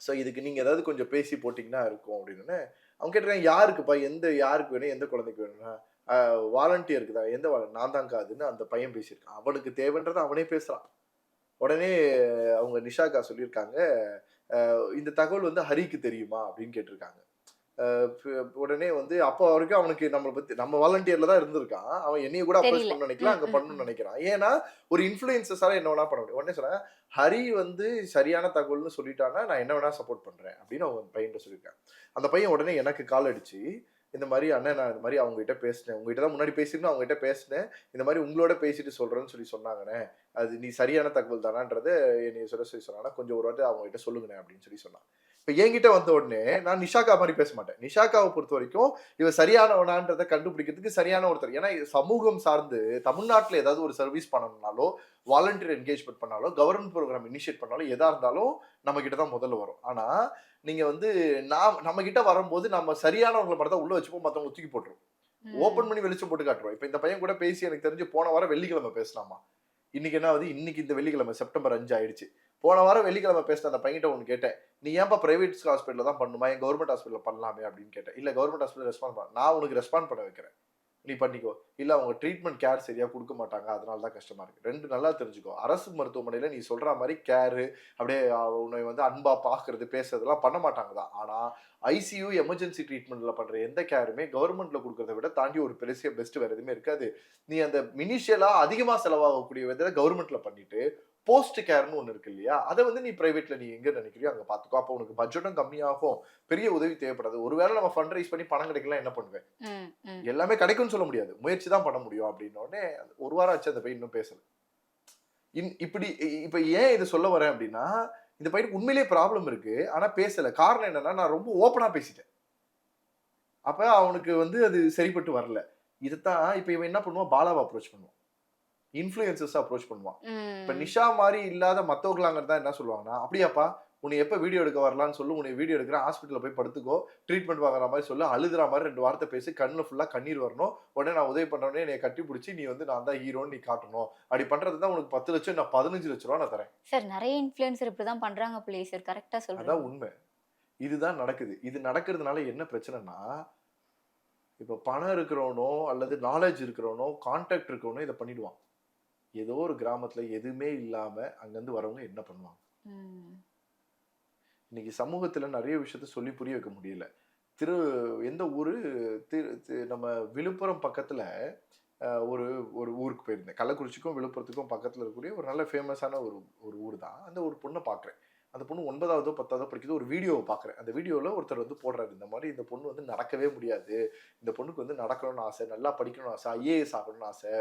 C: ஸோ இதுக்கு நீங்கள் ஏதாவது கொஞ்சம் பேசி போட்டிங்கன்னா இருக்கும் அப்படின்னு அவங்க கேட்டிருக்காங்க யாருக்குப்பா? எந்த யாருக்கு வேணும்? எந்த குழந்தைக்கு வேணும்னா? வாலண்டியருக்கு தான் எந்த வாலண்ட் நான் தான் காதுன்னு அந்த பையன் பேசியிருக்கான். அவனுக்கு தேவைன்றதை அவனே பேசுகிறான் உடனே அவங்க நிஷாக்கா சொல்லியிருக்காங்க இந்த தகவல் வந்து ஹரிக்கு தெரியுமா அப்படின்னு கேட்டிருக்காங்க. உடனே வந்து அப்போ வரைக்கும் அவனுக்கு நம்மளை பத்தி நம்ம வாலண்டியர்ல தான் இருந்திருக்கான். அவன் என்னைய கூட அப்ரோச். பண்ண நினைக்கல அங்க பண்ணணும்னு. நினைக்கிறான். ஏன்னா ஒரு இன்ஃபுளுசஸால என்ன வேணா பண்ண முடியும். உடனே சொன்னாங்க ஹரி வந்து சரியான தகவல்னு சொல்லிட்டான்னா நான் என்ன வேணா சப்போர்ட் பண்றேன். அப்படின்னு அவங்க பையன் சொல்லியிருக்காங்க. அந்த பையன் உடனே எனக்கு கால் அடிச்சு இந்த மாதிரி அண்ணன் நான் இந்த மாதிரி அவங்ககிட்ட பேசினேன். உங்ககிட்ட தான் முன்னாடி பேசியிருந்தேன் அவங்ககிட்ட பேசினேன். இந்த மாதிரி உங்களோட பேசிட்டு சொல்கிறேன்னு சொல்லி சொன்னாங்கண்ணே. அது நீ சரியான தகவல் தானான்றது என்னை சொல்ல சொல்லி சொன்னாங்கன்னா கொஞ்சம் ஒரு வாட்டி அவங்ககிட்ட சொல்லுங்கண்ணே அப்படின்னு சொல்லி சொன்னான் இப்போ என்கிட்ட வந்த உடனே நான் நிஷாக்கா மாதிரி பேச மாட்டேன். நிஷாக்காவை பொறுத்த வரைக்கும் இவ சரியானவனான்றதை கண்டுபிடிக்கிறதுக்கு சரியான ஒருத்தர். ஏன்னா சமூகம் சார்ந்து தமிழ்நாட்டில் ஏதாவது ஒரு சர்வீஸ் பண்ணணும்னாலோ வாலண்டியர் என்கேஜ்மெண்ட் பண்ணாலோ கவர்மெண்ட் ப்ரோக்ராம் இனிஷியேட் பண்ணாலும் எதா இருந்தாலும் நம்ம கிட்ட தான் முதல்ல வரும். ஆனால் நீங்க வந்து நான் நம்ம கிட்ட வரும்போது நம்ம சரியானவங்களை மட்டும் உள்ள வச்சுப்போம் மத்தவங்க தூக்கி போட்டுரும்.
B: ம்.
C: ஓபன் பண்ணி வெளிச்சம் போட்டு காட்டுறோம். இப்போ இந்த பையன் கூட பேசி எனக்கு தெரிஞ்சு போன வாரம் வெள்ளிக்கிழமை பேசலாமா? இன்னைக்கு என்ன ஆகுது? இன்னைக்கு இந்த வெள்ளிக்கிழமை செப்டம்பர் அஞ்சு ஆயிடுச்சு. போன வாரம் வெள்ளிக்கிழமை பேசின அந்த பையன்கிட்ட ஒன்று கேட்டேன். நீ ஏன்பா பிரைவேட் ஹாஸ்பிட்டல் தான் பண்ணுமா என் கவர்மெண்ட் ஹாஸ்பிட்டல் பண்ணலாமே? அப்படின்னு கேட்டேன். இல்ல கவர்மெண்ட் ஹாஸ்பிட்டல் ரெஸ்பாண்ட் பண்ண நான் உனக்கு ரெஸ்பாண்ட் பண்ண வைக்கிறேன். நீ பண்ணிக்கோ. இல்லை அவங்க ட்ரீட்மெண்ட் கேர் சரியாக கொடுக்க மாட்டாங்க. அதனால தான் கஷ்டமாக இருக்குது ரெண்டு நல்லா தெரிஞ்சுக்கோ. அரசு மருத்துவமனையில் நீ சொல்கிற மாதிரி கேரு அப்படியே உன்னை வந்து அன்பாக பார்க்கறது பேசுறதெல்லாம் பண்ண மாட்டாங்க தான். ஆனால் ஐசியூ எமர்ஜென்சி ட்ரீட்மெண்ட்டில் பண்ணுற எந்த கேருமே கவர்மெண்ட்டில் கொடுக்கறத விட தாண்டி ஒரு பெருசிய பெஸ்ட் வேறு எதுவுமே இருக்காது. நீ அந்த மினிஷியலாக அதிகமாக செலவாகக்கூடிய விதத்தை கவர்மெண்ட்டில் பண்ணிவிட்டு போஸ்ட் கேர்னு ஒன்று இருக்கு இல்லையா? அதை வந்து நீ பிரைவேட்ல நீ எங்க நினைக்கிறியோ அங்க பாத்துக்கோ. அப்போ உனக்கு பட்ஜெட்டும் கம்மியாகும். பெரிய உதவி தேவைப்படாது. ஒருவேளை நம்ம ஃபண்ட் ரைஸ் பண்ணி பணம் கிடைக்கலாம் என்ன பண்ணுவேன். எல்லாமே கிடைக்கும்னு சொல்ல முடியாது. முயற்சி தான் பண்ண முடியும் அப்படின்ன உடனே ஒரு வாரம் ஆச்சு அந்த பையன் இன்னும் பேசல. இன் இப்படி இப்ப ஏன் இதை சொல்ல வரேன் அப்படின்னா இந்த பையனுக்கு உண்மையிலேயே ப்ராப்ளம் இருக்கு. ஆனா பேசல. காரணம் என்னன்னா நான் ரொம்ப ஓப்பனா பேசிட்டேன். அப்ப அவனுக்கு வந்து அது சரிப்பட்டு வரல. இதைத்தான் இப்ப இவன் என்ன பண்ணுவான்? பாலாவை அப்ரோச் பண்ணுவான். இன்ஃபுளுசஸ் அப்ரோச் பண்ணுவான். இப்ப. நிஷா மாதிரி இல்லாத மத்தவங்களாங்க தான் என்ன சொல்லுவாங்கன்னா அப்படியாப்பா உன்னை எப்ப வீடியோ எடுக்க வரலாம்னு சொல்லு உன்னை வீடியோ எடுக்கிற ஹாஸ்பிட்டல்ல போய் படுத்துக்கோ ட்ரீட்மெண்ட் வாங்குற மாதிரி சொல்லு அழுதுற மாதிரி ரெண்டு வார்த்தை பேசி கண்ணுல ஃபுல்லா கண்ணீர் வரணும். உடனே நான் உதவி பண்றேனே என்னை கட்டி பிடிச்சி நீ வந்து நான் தான் ஹீரோன்னு நீ காட்டணும். அப்படி பண்றது தான் உனக்கு பத்து லட்சம் நான் பதினஞ்சு லட்ச ரூபா நான் தரேன்.
B: சார் நிறைய இன்ஃப்ளூயன்சர் இப்படிதான் பண்றாங்க பிள்ளை சார் கரெக்டா
C: அதான்
B: சொல்றேன்
C: உண்மை. இதுதான் நடக்குது. இது நடக்கிறதுனால என்ன பிரச்சனைனா இப்போ பணம் இருக்கிறவனோ அல்லது நாலேஜ் இருக்கிறவனோ கான்டாக்ட் இருக்கிறவனோ இதை பண்ணிடுவான். ஏதோ ஒரு கிராமத்துல எதுவுமே இல்லாம அங்கிருந்து வரவங்க என்ன பண்ணுவாங்க. இன்னைக்கு சமூகத்துல நிறைய விஷயத்த சொல்லி புரிய வைக்க முடியல. திரு எந்த ஊரு? திரு நம்ம விழுப்புரம் பக்கத்துல ஒரு ஒரு ஊருக்கு போயிருந்தேன். கள்ளக்குறிச்சிக்கும் விழுப்புரத்துக்கும் பக்கத்துல இருக்கக்கூடிய ஒரு நல்ல ஃபேமஸான ஒரு ஒரு ஊர் தான் அந்த ஒரு பொண்ணை பார்க்குறேன். அந்த பொண்ணு ஒன்பதாவதோ பத்தாவதோ படிக்குது ஒரு வீடியோவை பார்க்குறேன் அந்த வீடியோவில் ஒருத்தர் வந்து போடுறாரு இந்த மாதிரி இந்த பொண்ணு வந்து நடக்கவே முடியாது. இந்த பொண்ணுக்கு வந்து நடக்கணும்னு ஆசை நல்லா படிக்கணும்னு ஆசை ஐஏஎஸ் ஆகணும்னு ஆசை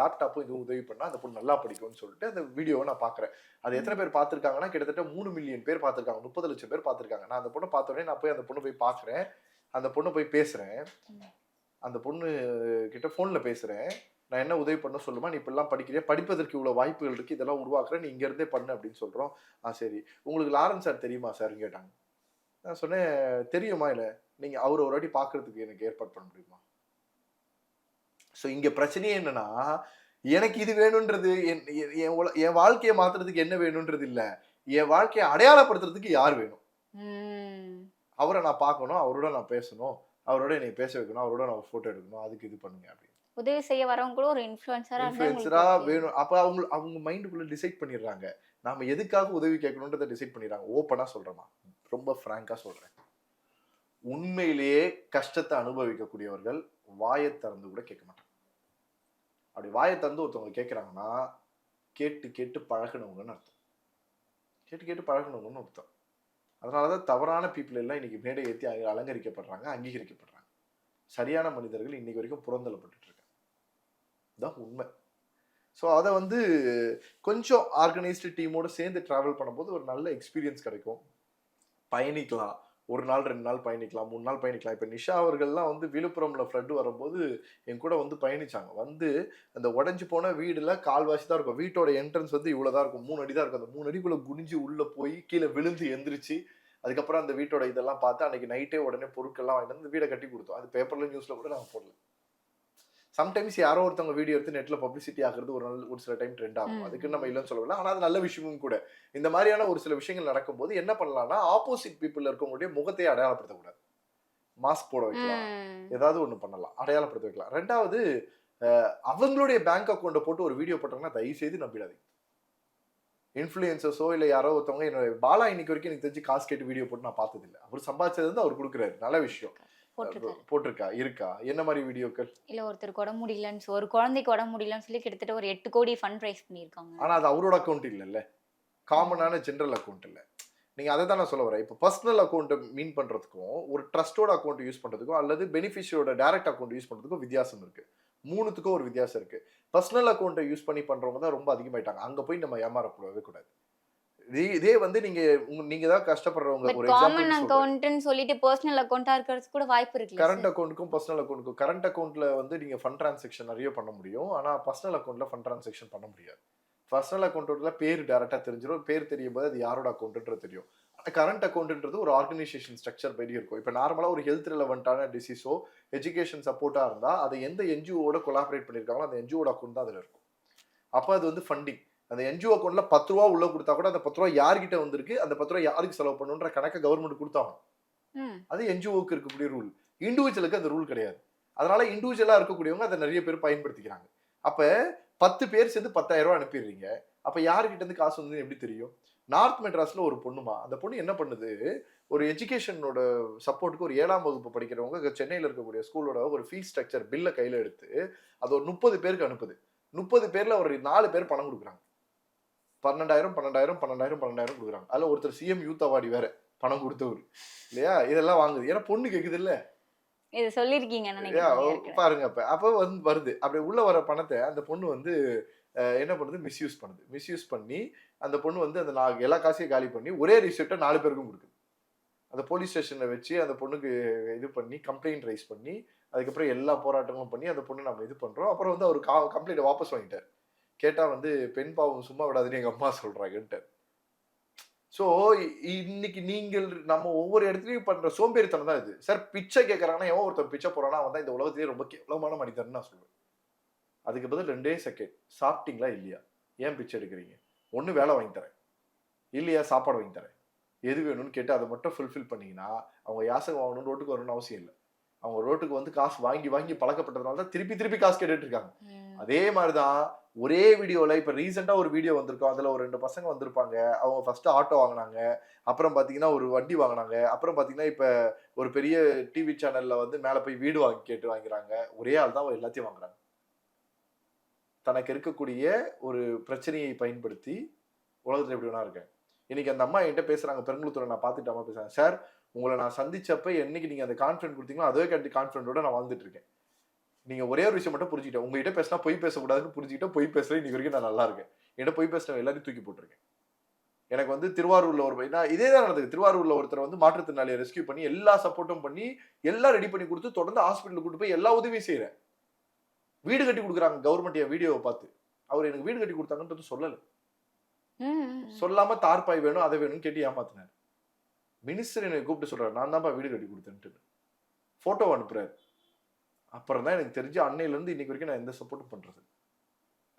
C: லேப்டாப்பும் இதுவும் உதவி பண்ணா அந்த பொண்ணு நல்லா படிக்கும்னு சொல்லிட்டு அந்த வீடியோவை நான் பார்க்குறேன் அது எத்தனை பேர் பார்த்துருக்காங்கன்னா கிட்டத்தட்ட மூணு மில்லியன் பேர் பார்த்துருக்காங்க முப்பது லட்சம் பேர் பார்த்துருக்காங்க நான் அந்த பொண்ணை பார்த்த உடனே நான் போய் அந்த பொண்ணு போய் பார்க்குறேன் அந்த பொண்ணை போய் பேசுறேன். அந்த பொண்ணு கிட்ட ஃபோன்ல பேசுறேன். நான் என்ன உதவி பண்ண சொல்லுமா? நீ இப்படிலாம் படிக்கிறியா? படிப்பதற்கு இவ்வளவு வாய்ப்புகள் இருக்கு. இதெல்லாம் உருவாக்குறேன் நீ இங்க இருந்தே பண்ணு அப்படின்னு சொல்றோம். ஆ சரி. உங்களுக்கு லாரன்ஸ் சார் தெரியுமா சார்? கேட்டாங்க நான் சொன்னேன் தெரியுமா இல்ல? நீங்க அவர் ஒரு வாட்டி பாக்குறதுக்கு எனக்கு ஏற்பாடு பண்ண முடியுமா? ஸோ இங்க பிரச்சனையே என்னன்னா எனக்கு இது வேணுன்றது என் என்- வாழ்க்கையை மாத்துறதுக்கு என்ன வேணுன்றது இல்ல. என் வாழ்க்கையை அடையாளப்படுத்துறதுக்கு யார் வேணும். அவரை நான் பார்க்கணும் அவரோட நான் பேசணும். அவரோட என்னை பேச வைக்கணும் அவரோட நான் ஃபோட்டோ எடுக்கணும். அதுக்கு இது பண்ணுங்க அப்படின்னு.
B: உதவி செய்ய வரவங்க கூட ஒரு இன்ஃப்ளூயன்சரா
C: வேணும். அப்ப அவங்க அவங்க மைண்டுக்குள்ள டிசைட் பண்ணிடுறாங்க. நாம எதுக்காக உதவி கேட்கணுன்றதை டிசைட் பண்ணிடுறாங்க. ஓப்பனா சொல்றேமா ரொம்ப ஃப்ராங்கா சொல்றேன். உண்மையிலேயே கஷ்டத்தை அனுபவிக்கக்கூடியவர்கள் வாயை திறந்து கூட கேட்க மாட்டாங்க. அப்படி வாயை திறந்து ஒருத்தவங்க கேட்கறாங்கன்னா கேட்டு கேட்டு பழகுனவங்கன்னு அர்த்தம். கேட்டு கேட்டு பழகுனவங்கன்னு அர்த்தம். அதனாலதான் தவறான பீப்புள் எல்லாம் இன்னைக்கு மேடை ஏற்றி அலங்கரிக்கப்படுறாங்க அங்கீகரிக்கப்படுறாங்க. சரியான மனிதர்கள் இன்னைக்கு வரைக்கும் புறந்தள்ளப்பட்டுட்டு இருக்காங்க. தான் உண்மை. ஸோ அதை வந்து கொஞ்சம் ஆர்கனைஸ்டு டீமோடு சேர்ந்து ட்ராவல் பண்ணும்போது ஒரு நல்ல எக்ஸ்பீரியன்ஸ் கிடைக்கும். பயணிக்கலாம். ஒரு நாள் ரெண்டு நாள் பயணிக்கலாம். மூணு நாள் பயணிக்கலாம். இப்போ நிஷா அவர்கள்லாம் வந்து விழுப்புரம்ல ஃப்ளட் வரும்போது என் கூட வந்து பயணிச்சாங்க. வந்து அந்த உடஞ்சி போன வீடுல கால்வாசி தான் இருக்கும். வீட்டோட என்ட்ரன்ஸ் வந்து இவ்வளோ தான் இருக்கும். மூணு அடி தான் இருக்கும். அந்த மூணு அடிக்குள்ளே குனிஞ்சு உள்ளே போய் கீழே விழுந்து எந்திரிச்சு அதுக்கப்புறம் அந்த வீட்டோட இதெல்லாம் பார்த்து அன்னைக்கு நைட்டே உடனே பொருட்கள்லாம் வாங்கிட்டு வந்து வீடை கட்டி கொடுத்தோம். அது பேப்பர்ல நியூஸ்ல கூட நாங்கள் போடல. சம்டைம்ஸ் யாரோ ஒருத்தவங்க வீடியோ எடுத்து நெட்ல பப்ளிசிட்டி ஆகுறது ஒரு நாள் ஒரு சில டைம் ட்ரெண்ட் ஆகும். அதுக்கு நம்ம இல்லைன்னு சொல்லல ஆனா அது நல்ல விஷயமும் கூட. இந்த மாதிரியான ஒரு சில விஷயங்கள் நடக்கும்போது என்ன பண்ணலாம்னா ஆப்போசிட் பீப்புள் இருக்கவங்களுடைய முகத்தையே அடையாளப்படுத்தக்கூடாது. மாஸ்க் போட வைக்கலாம். ஏதாவது ஒண்ணு பண்ணலாம். அடையாளப்படுத்த வைக்கலாம். ரெண்டாவது அவங்களுடைய பேங்க் அக்கௌண்ட்டை போட்டு ஒரு வீடியோ போட்டாங்கன்னா தயவு செய்து நம்பிடாதீங்க இன்ஃப்ளூயன்சஸோ இல்லை யாரோ ஒருத்தவங்க என்னோட பாலா இன்னைக்கு வரைக்கும் எனக்கு தெரிஞ்சு காசு கேட்டு வீடியோ போட்டு நான் பார்த்தது இல்லை அவர் சம்பாதிச்சது வந்து அவர் கொடுக்குறாரு. நல்ல விஷயம். போட்டிருக்கா? இருக்கா? என்ன மாதிரி வீடியோக்கள்?
B: இல்ல ஒருத்தருக்கு உடம்பு முடியலன்னு ஒரு குழந்தைக்கு உடம்பு முடியலன்னு சொல்லி கிட்டத்தட்ட ஒரு எட்டு கோடி ஃபண்ட் ரைஸ் பண்ணியிருக்காங்க.
C: ஆனா அது அவரோட அக்கௌண்ட் இல்லைல்ல. காமனான ஜென்ரல் அக்கௌண்ட் இல்லை. நீங்க அதை தான் சொல்ல வரேன். இப்போ பர்சனல் அக்கௌண்ட்டை மீன் பண்றதுக்கும் ஒரு ட்ரஸ்டோட அக்கௌண்ட் யூஸ் பண்றதுக்கும் அல்லது பெனிஃபிஷியரோட டைரக்ட் அக்கௌண்ட் யூஸ் பண்றதுக்கும் வித்தியாசம் இருக்கு. மூணுத்துக்கும் ஒரு வித்தியாசம் இருக்கு. பர்சனல் அக்கௌண்ட்டை யூஸ் பண்ணி பண்றவங்க தான் ரொம்ப அதிகமாயிட்டாங்க. அங்க போய் நம்ம ஏமாறக்கூடவே கூடாது. இதே வந்து நீங்க நீங்க தான் கஷ்டப்படுறவங்க.
B: பட்
C: ஒரு
B: காமன் அக்கௌண்ட்னு சொல்லிட்டு பர்சனல் அக்கௌண்டா இருக்கிறதுக்கு கூட வாய்ப்பு இருக்குல்ல
C: கரண்ட் அக்கௌண்ட்டுக்கும் பர்சனல் அக்கௌண்ட்டுக்கும் கரண்ட் அக்கௌண்ட்ல வந்து நீங்க ஃபண்ட் ட்ரான்சாக்ஷன் நிறைய பண்ண முடியும். ஆனா பர்சனல் அக்கௌண்ட்ல ஃபண்ட் ட்ரான்சாக்ஷன் பண்ண முடியாது. பர்சனல் அக்கௌண்ட்ல பேர் டேரக்டா தெரிஞ்சிடும் பேர் தெரியும் போது அது யாரோட அக்கௌண்ட்ன்றது தெரியும். கரண்ட் அக்கௌண்ட்ன்றது ஒரு ஆர்கனைசேஷன் ஸ்ட்ரக்சர் படி இருக்கும். இப்போ நார்மலா ஒரு ஹெல்த் ரிலவெண்ட்டான டிசீஸோ எஜுகேஷன் சப்போர்ட்டா இருந்தா அதை எந்த என்ஜிஓட கொலாபரேட் பண்ணிருக்காங்களோ அந்த என்ஜிஓட அக்கௌண்ட் தான் அதுல இருக்கும். அப்ப அது வந்து ஃபண்டிங் அந்த என்ஜிஓ அக்கௌண்ட்ல பத்து ரூபா உள்ள கொடுத்தா கூட அந்த பத்து ரூபா யார்கிட்ட வந்திருக்கு? அந்த பத்து ரூபா யாருக்கு செலவு பண்ணுன்ற கணக்கை கவர்மெண்ட் கொடுத்தாங்க. அது என்ஜிஓக்கு இருக்கக்கூடிய ரூல் இண்டிவிஜுவலுக்கு அந்த ரூல் கிடையாது. அதனால இண்டிவிஜுவலா இருக்கக்கூடியவங்க அதை நிறைய பேர் பயன்படுத்திக்கிறாங்க. அப்ப பத்து பேர் சேர்ந்து பத்தாயிரம் ரூபாய் அனுப்பிடுறீங்க. அப்ப யாருக்கிட்ட இருந்து காசு வந்து எப்படி தெரியும்? நார்த் மெட்ராஸ்ல ஒரு பொண்ணுமா அந்த பொண்ணு என்ன பண்ணுது? ஒரு எஜுகேஷனோட சப்போர்ட்டுக்கு ஒரு ஏழாம் வகுப்பு படிக்கிறவங்க சென்னையில இருக்கக்கூடிய ஸ்கூலோட ஒரு ஃபீஸ் ஸ்ட்ரக்சர் பில்லை கையில எடுத்து அது ஒரு முப்பது பேருக்கு அனுப்புது. முப்பது பேர்ல ஒரு நாலு பேர் பணம் கொடுக்குறாங்க. பன்னெண்டாயிரம் பன்னெண்டாயிரம் பன்னெண்டாயிரம் பன்னெண்டாயிரம் கொடுக்குறாங்க. அதுல ஒருத்தர் சிஎம் யூத் அவார்டு வேற பணம் கொடுத்தவர். இல்லையா? இதெல்லாம் வாங்குது. ஏன்னா பொண்ணு கேக்குது இல்ல
B: இது ஏற்கனவே.
C: பாருங்க அப்ப. அப்ப வந்து வருது. அப்படி உள்ள வர பணத்தை அந்த பொண்ணு வந்து என்ன பண்ணுது? மிஸ்யூஸ் பண்ணுது. மிஸ்யூஸ் பண்ணி அந்த பொண்ணு வந்து அந்த நா- எல்லா காசையும் காலி பண்ணி ஒரே ரிசிப்டை நாலு பேருக்கும் கொடுக்குது. அந்த போலீஸ் ஸ்டேஷன்ல வச்சு அந்த பொண்ணுக்கு இது பண்ணி கம்ப்ளைண்ட் ரைஸ் பண்ணி அதுக்கப்புறம் எல்லா போராட்டங்களும் பண்ணி அந்த பொண்ணு நம்ம இது பண்றோம். அப்புறம் வந்து அவர் கம்ப்ளைண்ட் வாபஸ் வாங்கிட்டார். கேட்டா வந்து பெண் பாவம் சும்மா விடாதுன்னு எங்க அம்மா சொல்றாங்கன்ட்டு ஸோ இன்னைக்கு நீங்கள் நம்ம ஒவ்வொரு இடத்துலயும் பண்ற சோம்பேறித்தனம் தான் இது. சார் பிச்சை கேட்கறாங்கன்னா எவன் ஒருத்தன் பிச்சை போறானா அவன் தான் இந்த உலகத்திலேயே ரொம்ப கேவலமான மனிதன் நான் சொல்லுவேன் அதுக்கு பதில் ரெண்டே செகண்ட் சாப்பிட்டீங்களா இல்லையா? ஏன் பிச்சை எடுக்கிறீங்க? ஒண்ணு வேலை வாங்கி தரேன். இல்லையா சாப்பாடு வாங்கி தரேன். எது வேணும்னு கேட்டு அதை மட்டும் ஃபுல்ஃபில் பண்ணீங்கன்னா அவங்க யாசகம் வாங்கணும்னு ரோட்டுக்கு வரணும்னு அவசியம் இல்லை. அவங்க ரோட்டுக்கு வந்து காசு வாங்கி வாங்கி பழக்கப்பட்டதுனால தான் திருப்பி திருப்பி காசு கேட்டுட்டு இருக்காங்க. அதே மாதிரிதான் ஒரே வீடியோவில் இப்போ ரீசெண்டாக ஒரு வீடியோ வந்திருக்கும். அதில் ஒரு ரெண்டு பசங்க வந்திருப்பாங்க. அவங்க ஃபஸ்ட்டு ஆட்டோ வாங்கினாங்க. அப்புறம் பார்த்தீங்கன்னா ஒரு வண்டி வாங்கினாங்க. அப்புறம் பார்த்தீங்கன்னா இப்போ ஒரு பெரிய டிவி சேனலில் வந்து மேலே போய் வீடு வாங்கி கேட்டு வாங்குறாங்க. ஒரே ஆள் தான் எல்லாத்தையும் வாங்குறாங்க. தனக்கு இருக்கக்கூடிய ஒரு பிரச்சனையை பயன்படுத்தி உலகத்தில் எப்படி வேணா இருக்கேன் இன்னைக்கு அந்த அம்மா என்கிட்ட பேசுகிறாங்க பெருங்குளத்தூர் நான் பார்த்துட்டு அம்மா பேசுகிறேன் சார் உங்களை நான் சந்திச்சப்ப என்னைக்கு நீங்கள் அந்த கான்ஃபிடன்ட் கொடுத்தீங்களோ அதே கண்டி கான்ஃபிடன்ட்டோட நான் வாழ்ந்துட்டு இருக்கேன். நீங்க ஒரே ஒரு விஷயம் மட்டும் புரிஞ்சுக்கிட்டேன். உங்ககிட்ட பேசினா பொய் பேசக்கூடாதுன்னு புரிஞ்சுக்கிட்ட பொய் பேசுறேன். இன்னைக்கு வரைக்கும் நான் நல்லா இருக்கேன். என்கிட்ட பொய் பேசுற எல்லாரையும் தூக்கி போட்டிருக்கேன். எனக்கு வந்து திருவாரூர்ல ஒரு பையன் இதே தான் நடந்தது. திருவாரூர்ல ஒருத்தர் வந்து மாற்றுத்திறனாளியை ரெஸ்கியூ பண்ணி எல்லா சப்போர்ட்டும் பண்ணி எல்லாம் ரெடி பண்ணி கொடுத்து தொடர்ந்து ஹாஸ்பிட்டலுக்கு கூட்டு போய் எல்லா உதவியும் செய்யறேன் வீடு கட்டி கொடுக்குறாங்க. கவர்மெண்ட் என் வீடியோவை பார்த்து. அவர் எனக்கு வீடு கட்டி கொடுத்தாங்கன்றது சொல்லல. சொல்லாம தார்பாய் வேணும் அதை வேணும்னு கேட்டு ஏமாத்தினார். மினிஸ்டர் என்னை கூப்பிட்டு சொல்றாரு நான் தான்ப்பா வீடு கட்டி கொடுத்தேன்ட்டு. போட்டோ அனுப்புறாரு. அப்புறம் தான் எனக்கு தெரிஞ்சு அன்னையிலேருந்து இன்னைக்கு வரைக்கும் நான் எந்த சப்போர்ட்டும் பண்ணுறது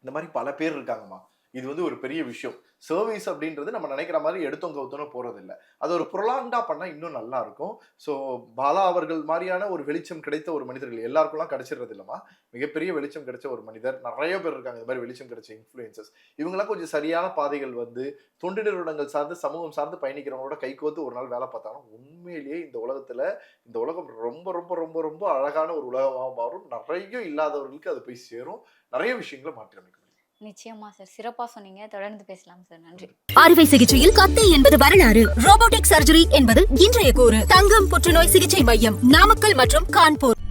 C: இந்த மாதிரி பல பேர் இருக்காங்கம்மா. இது வந்து ஒரு பெரிய விஷயம். சர்வீஸ் அப்படின்றது நம்ம நினைக்கிற மாதிரி எடுத்தோம் கவுத்தோன்னு போகிறதில்ல இல்ல அது ஒரு ப்ரொலாண்டா பண்ணால் இன்னும் நல்லா இருக்கும். ஸோ பாலா அவர்கள் மாதிரியான ஒரு வெளிச்சம் கிடைத்த ஒரு மனிதர்கள் எல்லாருக்கும்லாம் கிடைச்சிடுறது இல்லைம்மா மிகப்பெரிய வெளிச்சம் கிடைச்ச ஒரு மனிதர். நிறைய பேர் இருக்காங்க இந்த மாதிரி வெளிச்சம் கிடைச்ச இன்ஃப்ளூயன்சஸ் இவங்கெல்லாம் கொஞ்சம் சரியான பாதைகள் வந்து தொண்டு நிறுவனங்கள் சார்ந்து சமூகம் சார்ந்து பயணிக்கிறவங்களோட கைகோத்து ஒரு நாள் வேலை பார்த்தாலும் உண்மையிலேயே இந்த உலகத்தில் இந்த உலகம் ரொம்ப ரொம்ப ரொம்ப ரொம்ப அழகான ஒரு உலகமாக மாறும். நிறைய இல்லாதவர்களுக்கு அது போய் சேரும். நிறைய விஷயங்களை மாற்றி அமைக்கும்
B: நிச்சயமா சார். சிறப்பா சொன்னீங்க. தொடர்ந்து பேசலாம் சார். நன்றி.
A: அறுவை சிகிச்சையில் கத்தை என்பது வரலாறு. ரோபோட்டிக் சர்ஜரி என்பது இன்றைய கூறு. தங்கம் புற்றுநோய் சிகிச்சை மையம் நாமக்கல் மற்றும் கான்பூர்.